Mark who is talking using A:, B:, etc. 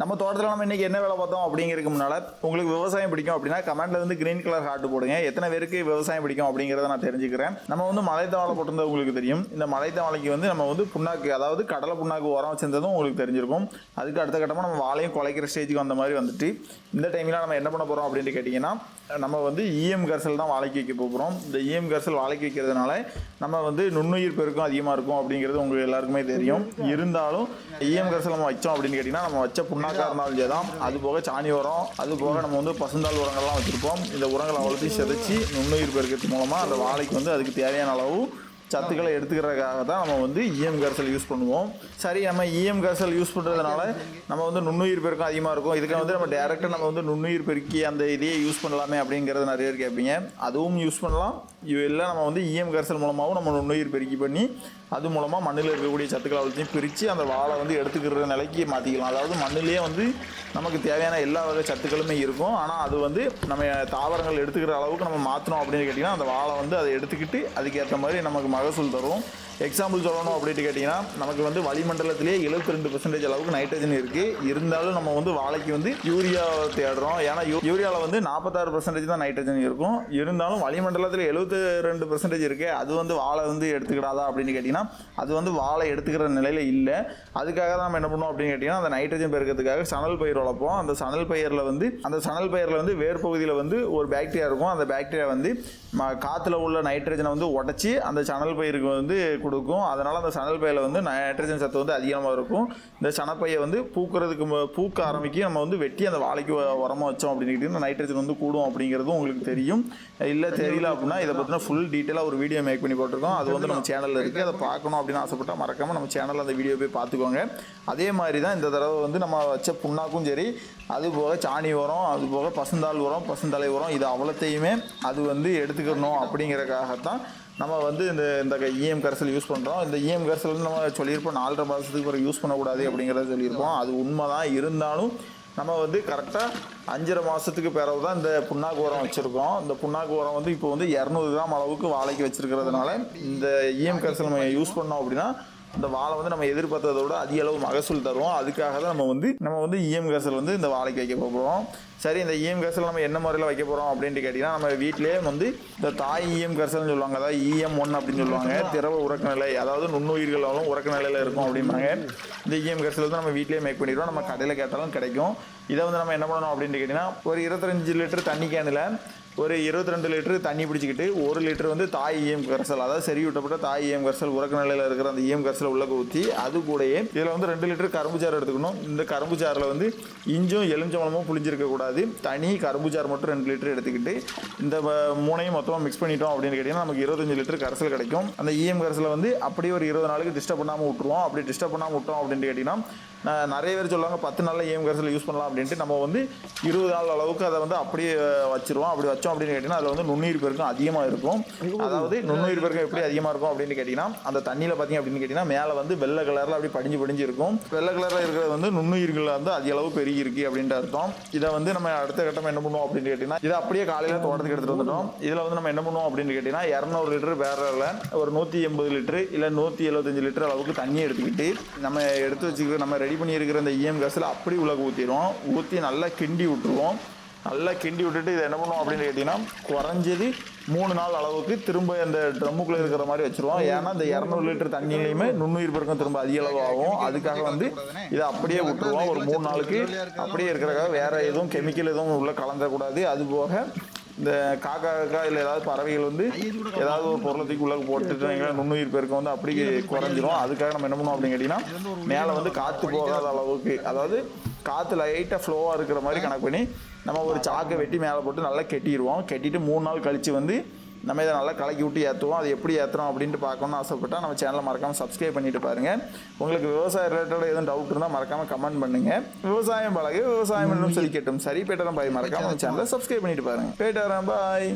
A: நம்ம தோட்டத்தில் நம்ம இன்றைக்கி என்ன வேலை பார்த்தோம் அப்படிங்கிறதுக்கு முன்னால் உங்களுக்கு விவசாயம் பிடிக்கும் அப்படின்னா கமெண்ட்ல வந்து கிரீன் கலர் ஹார்ட் போடுங்க. எத்தனை பேருக்கு விவசாயம் பிடிக்கும் அப்படிங்கிறத நான் தெரிஞ்சுக்கிறேன். நம்ம வந்து மலைத்தாவளை போட்டிருந்தது உங்களுக்கு தெரியும். இந்த மலைத்தாவளைக்கு வந்து நம்ம வந்து புண்ணாக்கு அதாவது கடலை புண்ணாக்கு உரம் வச்சிருந்ததும் உங்களுக்கு தெரிஞ்சிருக்கும். அதுக்கு அடுத்த கட்டமாக நம்ம வாழையும் குலைக்கிற ஸ்டேஜுக்கு வந்த மாதிரி வந்துட்டு இந்த டைமில் நம்ம என்ன பண்ண போகிறோம் அப்படின்ட்டு கேட்டிங்கன்னா நம்ம வந்து இஎம் கரிசல் தான் வாழைக்கு வைக்க போகிறோம் இந்த இஎம் கரிசல் வாழைக்கு வைக்கிறதுனால நம்ம வந்து நுண்ணுயிர் பெருக்கம் அதிகமாக இருக்கும் அப்படிங்கிறது உங்களுக்கு எல்லாருக்குமே தெரியும். இருந்தாலும் இஎம் கரிசல் நம்ம வச்சோம் அப்படின்னு கேட்டிங்கன்னா நம்ம வச்ச புண்ணு இருந்தாலும் சரி தான் அது போக சாணி உரம் அது போக நம்ம வந்து பசுந்தாள் உரங்கள்லாம் வச்சுருப்போம். இந்த உரங்களை அவ்வளோத்தையும் செதைச்சி நுண்ணுயிர் பெருக்கிறது மூலமாக அந்த வாழைக்கு வந்து அதுக்கு தேவையான அளவு சத்துக்களை எடுத்துக்கிறதுக்காக தான் நம்ம வந்து இஎம் கரிசல் யூஸ் பண்ணுவோம். சரி நம்ம இஎம் கரிசல் யூஸ் பண்ணுறதுனால நம்ம வந்து நுண்ணுயிர் பெருக்கம் அதிகமாக இருக்கும். இதுக்கு வந்து நம்ம டேரெக்டாக நம்ம வந்து நுண்ணுயிர் பெருக்கி அந்த இதையே யூஸ் பண்ணலாமே அப்படிங்கிறது நிறைய பேர் கேட்பீங்க. அதுவும் யூஸ் பண்ணலாம். எல்லாம் நம்ம வந்து இஎம் கரைசல் மூலமாகவும் நம்ம நுண்ணுயிர் பெருக்கி பண்ணி அது மூலமாக மண்ணில் இருக்கக்கூடிய சத்துக்கள் அவ்வளோத்தையும் பிரித்து அந்த வாழை வந்து எடுத்துக்கிற நிலைக்கு மாற்றிக்கலாம் அதாவது மண்ணிலேயே வந்து நமக்கு தேவையான எல்லா வகை சத்துக்களுமே இருக்கும். ஆனால் அது வந்து நம்ம தாவரங்கள் எடுத்துக்கிற அளவுக்கு நம்ம மாற்றணும் அப்படின்னு கேட்டிங்கன்னா அந்த வாழை வந்து அதை எடுத்துக்கிட்டு அதுக்கேற்ற மாதிரி நமக்கு மகசூல் தரும். எக்ஸாம்பிள் சொல்லணும் அப்படின்ட்டு கேட்டிங்கன்னா நமக்கு வந்து வளிமண்டலத்திலே எழுபத்தி ரெண்டு பர்சன்டேஜ் அளவுக்கு நைட்ரஜன் இருக்குது இருந்தாலும் நம்ம வந்து வாழைக்கு வந்து யூரியா தேடுறோம். ஏன்னா யூ யூரியாவில் வந்து நாற்பத்தாறு பர்சன்டேஜ் தான் நைட்ரஜன் இருக்கும். இருந்தாலும் வளிமண்டலத்தில் எழுபத்தி ரெண்டு பர்சன்டேஜ் இருக்குது அது வந்து வாழை வந்து எடுத்துக்கிடாதா அப்படின்னு கேட்டிங்கன்னா அது வந்து வாழை எடுத்துக்கிற நிலையில் இல்லை. அதுக்காக தான் நம்ம என்ன பண்ணுவோம் அப்படின்னு கேட்டிங்கன்னா அந்த நைட்ரஜன் பெருக்கிறதுக்காக சணல் பயிர் வளர்ப்போம். அந்த சணல் பயிரில் வந்து அந்த சணல் பயிரில் வந்து வேர் பகுதியில் வந்து ஒரு பாக்டீரியா இருக்கும். அந்த பாக்டீரியா வந்து ம- உள்ள நைட்ரஜனை வந்து உடச்சி அந்த சணல் பயிருக்கு வந்து கொடுக்கும். அதனால் அந்த சணல் பையில் வந்து நைட்ரஜன் சத்து வந்து அதிகமாக இருக்கும். இந்த சனப்பையை வந்து பூக்கிறதுக்கு பூக்க ஆரம்பிக்க நம்ம வந்து வெட்டி அந்த வாழைக்கு உ- வச்சோம் அப்படின்னு கேட்டிங்கன்னா நைட்ரஜன் வந்து கூடும் அப்படிங்கிறதும் உங்களுக்கு தெரியும். இல்லை தெரியல அப்படின்னா இதை பற்றின ஃபுல் டீட்டெயிலாக ஒரு வீடியோ மேக் பண்ணி போட்டிருக்கோம். அது வந்து நம்ம சேனலில் இருக்குது அதை பார்க்கணும் அப்படின்னு ஆசைப்பட்டா மறக்காமல் நம்ம சேனலில் அந்த வீடியோ போய் பார்த்துக்கோங்க. அதே மாதிரி தான் இந்த தடவை வந்து நம்ம வச்ச புண்ணாக்கும் சரி அது போக சாணி உரம் அது போக பசுந்தாள் உரம் பசுந்தலை உரம் இது அவ்வளோத்தையுமே அது வந்து எடுத்துக்கணும் அப்படிங்கிறக்காகத்தான் நம்ம வந்து இந்த இந்த இஎம் கரைசல் யூஸ் பண்ணுறோம் இந்த இஎம் கரைசல் நம்ம சொல்லியிருப்போம் நாலரை மாதத்துக்கு பிறகு யூஸ் பண்ணக்கூடாது அப்படிங்கிறத சொல்லியிருப்போம். அது உண்மை தான் இருந்தாலும் நம்ம வந்து கரெக்டாக அஞ்சரை மாதத்துக்கு பிறகு தான் இந்த புண்ணாக்கு உரம் வச்சுருக்கோம் இந்த புண்ணாக்கு உரம் வந்து இப்போ வந்து இரநூறு கிராம் அளவுக்கு வாழைக்கு வச்சுருக்கிறதுனால இந்த இஎம் கரைசல் நம்ம யூஸ் பண்ணோம் அப்படின்னா இந்த வாழை வந்து நம்ம எதிர்பார்த்ததை விட அதிக அளவு மகசூல் தரும் அதுக்காக தான் நம்ம வந்து நம்ம வந்து இஎம் கேசல் வந்து இந்த வாழைக்கு வைக்க போகிறோம். சரி இந்த இஎம் கரைசல் நம்ம என்ன முறையில் வைக்க போகிறோம் அப்படின்ட்டு கேட்டிங்கன்னா நம்ம வீட்டிலேயே வந்து இந்த தாய் இஎம் கரைசல்னு சொல்லுவாங்க. அதாவது இஎம் ஒன் அப்படின்னு சொல்லுவாங்க. திரவ உறக்க நிலை அதாவது நுண்ணுயிர்களாலும் உறக்க நிலையில் இருக்கும் அப்படிம்பாங்க. இந்த இஎம் கரைசல் வந்து நம்ம வீட்டிலேயே மேக் பண்ணிடுவோம் நம்ம கடையில் கேட்டாலும் கிடைக்கும். இதை வந்து நம்ம என்ன பண்ணணும் அப்படின்ட்டு கேட்டிங்கன்னா ஒரு இருபத்தஞ்சு லிட்டர் தண்ணி கேனில் ஒரு இருபத்தி ரெண்டு லிட்டரு தண்ணி பிடிச்சிக்கிட்டு ஒரு லிட்டர் வந்து தாய் இஎம் கரைசல். அதாவது சரி விட்டப்பட்ட தாய் இஎம் கரைசல் உறக்க நிலையில் இருக்கிற அந்த இஎம் கரைசல் உள்ள ஊற்றி அது கூடயே இதில் வந்து ரெண்டு லிட்டர் கரும்பு சாறு எடுத்துக்கணும். இந்த கரும்பு சாறில் வந்து இஞ்சும் எலுமிச்சம்பழமும் புளிஞ்சிருக்கக்கூடாது தனி கரும்பு சாறு மட்டும் ரெண்டு லிட்டர் எடுத்துக்கிட்டு இந்த வ- மூணையும் மொத்தமாக மிக்ஸ் பண்ணிட்டோம் அப்படின்னு கேட்டிங்கன்னா நமக்கு இருபத்தஞ்சு லிட்டர் கரைசல் கிடைக்கும். அந்த இஎம் கரைசலை வந்து அப்படியே ஒரு இருபது நாளுக்கு டிஸ்டர்ப் பண்ணாமல் விட்டுருவோம். அப்படி டிஸ்டர்ப் பண்ணாமல் விட்டோம் அப்படின்னு கேட்டிங்கன்னா நிறைய பேர் சொல்லுவாங்க பத்து நாளில் இஎம் கரைசல் யூஸ் பண்ணலாம் அப்படின்ட்டு நம்ம வந்து இருபது நாள் அளவுக்கு அதை வந்து அப்படியே வச்சுருவோம். அப்படி வச்சோம் அப்படின்னு கேட்டிங்கன்னா அதில் வந்து நுண்ணுயிர் பெருக்கம் அதிகமாக இருக்கும். அதாவது நுண்ணுயிர் பெருக்கம் எப்படி அதிகமாக இருக்கும் அப்படின்னு கேட்டிங்கன்னா அந்த தண்ணியில் பார்த்தீங்க அப்படின்னு கேட்டிங்கன்னா மேலே வந்து வெள்ளை கலரில் அப்படி படிஞ்சு படிஞ்சு இருக்கும். வெள்ளை கலரில் இருக்கிறது வந்து நுண்ணுயிர்கள் வந்து அதிக அளவு பெருகி இருக்கு அப்படின்ட்டு அர்த்தம். இதை வந்து நம்ம அடுத்த கட்டம் என்ன பண்ணுவோம் அப்படின்னு கேட்டிங்கன்னா இதை அப்படியே காலையில் தோட்டத்துக்கு எடுத்துகிட்டு வந்துட்டோம். இதில் வந்து நம்ம என்ன பண்ணுவோம் அப்படின்னு கேட்டிங்கன்னா இரநூறு லிட்டர் பேரில் ஒரு நூற்றி எண்பது லிட்டரு இல்லை நூற்றி எழுபத்தஞ்சு லிட்டர் அளவுக்கு தண்ணி எடுத்துக்கிட்டு நம்ம எடுத்து வச்சுக்கிற நம்ம ரெடி பண்ணியிருக்கிற அந்த இந்த இஎம் கேஸில் அப்படி உலக ஊற்றிடுவோம் ஊற்றி நல்லா கிண்டி விட்டுருவோம். நல்லா கிண்டி விட்டுட்டு இதை என்ன பண்ணுவோம் அப்படின்னு கேட்டிங்கன்னா குறைஞ்சது மூணு நாள் அளவுக்கு திரும்ப அந்த ட்ரம்முக்குள்ளே இருக்கிற மாதிரி வச்சுருவோம். ஏன்னா இந்த இரநூறு லிட்டர் தண்ணியிலையுமே நுண்ணுயிர் பெருக்கம் திரும்ப அதிக அளவு ஆகும். அதுக்காக வந்து இதை அப்படியே விட்டுருவோம். ஒரு மூணு நாளுக்கு அப்படியே இருக்கிறக்காக வேறு எதுவும் கெமிக்கல் எதுவும் உள்ளே கலந்துடக்கூடாது அது போக இந்த காக்கா காக்கா இல்லை ஏதாவது பறவைகள் வந்து ஏதாவது ஒரு பொருளத்துக்கு உள்ளே போட்டுட்டு நுண்ணுயிர் பெருக்கம் வந்து அப்படி குறைஞ்சிரும். அதுக்காக நம்ம என்ன பண்ணுவோம் அப்படின்னு கேட்டிங்கன்னா மேலே வந்து காற்று போகாத அளவுக்கு அதாவது காற்று லைட்டாக ஃப்ளோவாக இருக்கிற மாதிரி கணக்கு பண்ணி நம்ம ஒரு சாக்கை வெட்டி மேலே போட்டு நல்லா கெட்டிடுவோம். கெட்டிட்டு மூணு நாள் கழித்து வந்து நம்ம இதை நல்லா கலக்கி விட்டு ஏற்றுவோம் அது எப்படி ஏற்றுறோம் அப்படின்ட்டு பார்க்கணும்னு ஆசைப்பட்டா நம்ம சேனலை மறக்காமல் சப்ஸ்கிரைப் பண்ணிட்டு பாருங்கள் உங்களுக்கு விவசாய ரிலேட்டடாக எதுவும் டவுட் இருந்தால் மறக்காமல் கமெண்ட் பண்ணுங்கள் விவசாயம் பழகு விவசாயம் என்றும் சொல்லிக்கட்டும். சரி பேட்டரம் பாய் மறக்காமல் சேனலை சப்ஸ்கிரைப் பண்ணிட்டு பாருங்கள் பேட்டரம் பாய்